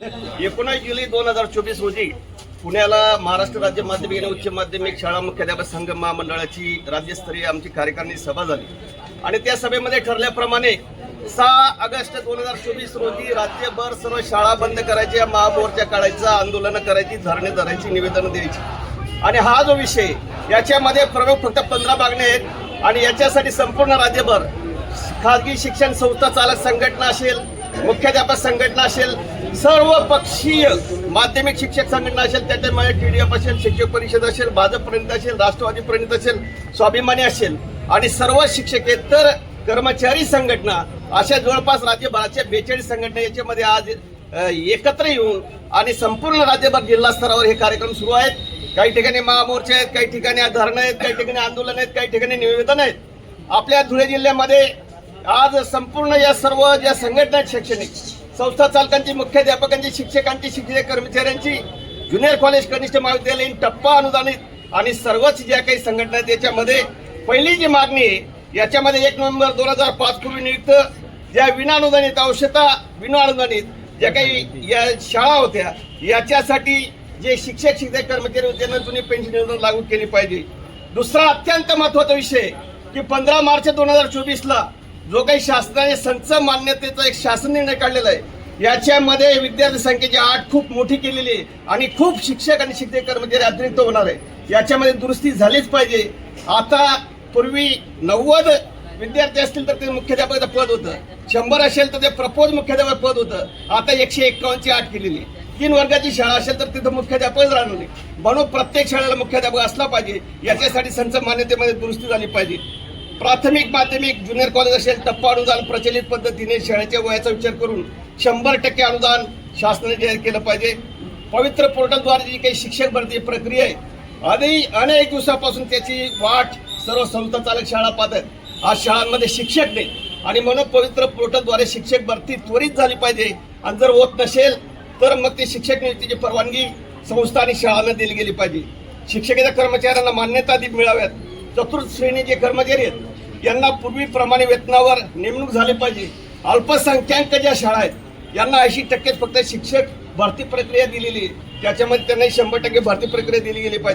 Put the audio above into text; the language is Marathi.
एकोणीस जुलै दोन हजार चोवीस रोजी पुण्याला महाराष्ट्र राज्य माध्यमिक आणि उच्च माध्यमिक शाळा मुख्याध्यापक संघ महामंडळाची राज्यस्तरीय आमची कार्यकारिणी सभा झाली. आणि त्या सभेमध्ये ठरल्याप्रमाणे सहा ऑगस्ट दोन हजार चोवीस रोजी राज्यभर सर्व शाळा बंद करायच्या महामोर्चा काढायचा आंदोलनं करायची धरणे धरायची निवेदनं द्यायची. आणि हा जो विषय याच्यामध्ये प्रमुख फक्त पंधरा मागण्या आहेत. आणि याच्यासाठी संपूर्ण राज्यभर खाजगी शिक्षण संस्था चालक संघटना असेल मुख्याध्यापक संघटना असेल सर्व पक्षीय माध्यमिक शिक्षक संघटना असेल त्याच्यामध्ये टी डी एफ असेल शिक्षक परिषद असेल भाजपपर्यंत असेल राष्ट्रवादीपर्यंत असेल स्वाभिमानी असेल आणि सर्व शिक्षकेतर कर्मचारी संघटना अशा जवळपास राज्यभराच्या बेचाळीस संघटना याच्यामध्ये आज एकत्र येऊन आणि संपूर्ण राज्यभर जिल्हा स्तरावर हे कार्यक्रम सुरू आहेत. काही ठिकाणी महामोर्चे आहेत काही ठिकाणी धरणं आहेत काही ठिकाणी आंदोलन आहेत काही ठिकाणी निवेदन आहेत. आपल्या धुळे जिल्ह्यामध्ये आज संपूर्ण या सर्व ज्या संघटना आहेत शैक्षणिक संस्था चालकांची मुख्याध्यापकांची शिक्षकांची शिक्षक कर्मचाऱ्यांची ज्युनियर कॉलेज कनिष्ठ महाविद्यालयीन टप्पा अनुदानित आणि सर्वच ज्या काही संघटना आहेत त्याच्यामध्ये पहिली जी मागणी आहे याच्यामध्ये एक नोव्हेंबर दोन हजार पाच पूर्वी नियुक्त ज्या विनाअनुदानित औषधा विनाअनुदानित ज्या काही या शाळा होत्या याच्यासाठी जे शिक्षक शिक्षक कर्मचारी होते त्यांना जुनी पेन्शन योजना लागू केली पाहिजे. दुसरा अत्यंत महत्त्वाचा विषय की पंधरा मार्च दोन हजार चोवीसला जो काही शासनाने संच मान्यतेचा एक शासन निर्णय काढलेला आहे. याच्यामध्ये विद्यार्थी संख्येची आठ खूप मोठी केलेली आहे आणि खूप शिक्षक आणि शिक्षक कर्मचारी अतिरिक्त होणार आहे. याच्यामध्ये दुरुस्ती झालीच पाहिजे. आता पूर्वी नव्वद विद्यार्थी असतील तर ते मुख्याध्यापकाचं पद होतं. शंभर असेल तर ते प्रपोज मुख्याध्यापक पद होतं. आता एकशे एक्कावन्नची आठ केलेली आहे. तीन वर्गाची शाळा असेल तर तिथं मुख्याध्यापकच राहणार नाही. म्हणून प्रत्येक शाळेला मुख्याध्यापक असला पाहिजे. याच्यासाठी संच मान्यतेमध्ये दुरुस्ती झाली पाहिजे. प्राथमिक माध्यमिक ज्युनियर कॉलेज असेल टप्पा अनुदान प्रचलित पद्धतीने शाळेच्या वयाचा विचार करून शंभर टक्के अनुदान शासनाने जाहीर केलं पाहिजे. पवित्र पोर्टलद्वारे जी काही शिक्षक भरती प्रक्रिया आहे आधी अनेक दिवसापासून त्याची वाट सर्व संस्था चालक शाळा पाहतात. आज शाळांमध्ये शिक्षक नाही. आणि म्हणून पवित्र पोर्टलद्वारे शिक्षक भरती त्वरित झाली पाहिजे. आणि जर होत नसेल तर मग ते शिक्षक नियुक्तीची परवानगी संस्था आणि शाळांना दिली गेली पाहिजे. शिक्षकेच्या कर्मचाऱ्यांना मान्यता दी मिळाव्यात. चतुर्थ श्रेणी जे कर्मचारी आहेत यांना पूर्वीप्रमाणे वेतनावर नेमणूक झाली पाहिजे. अल्पसंख्याक ज्या शाळा आहेत यांना ऐंशी टक्केच फक्त शिक्षक भरती प्रक्रिया दिलेली आहे. त्याच्यामध्ये त्यांना शंभर टक्के भरती प्रक्रिया दिली गेली पाहिजे.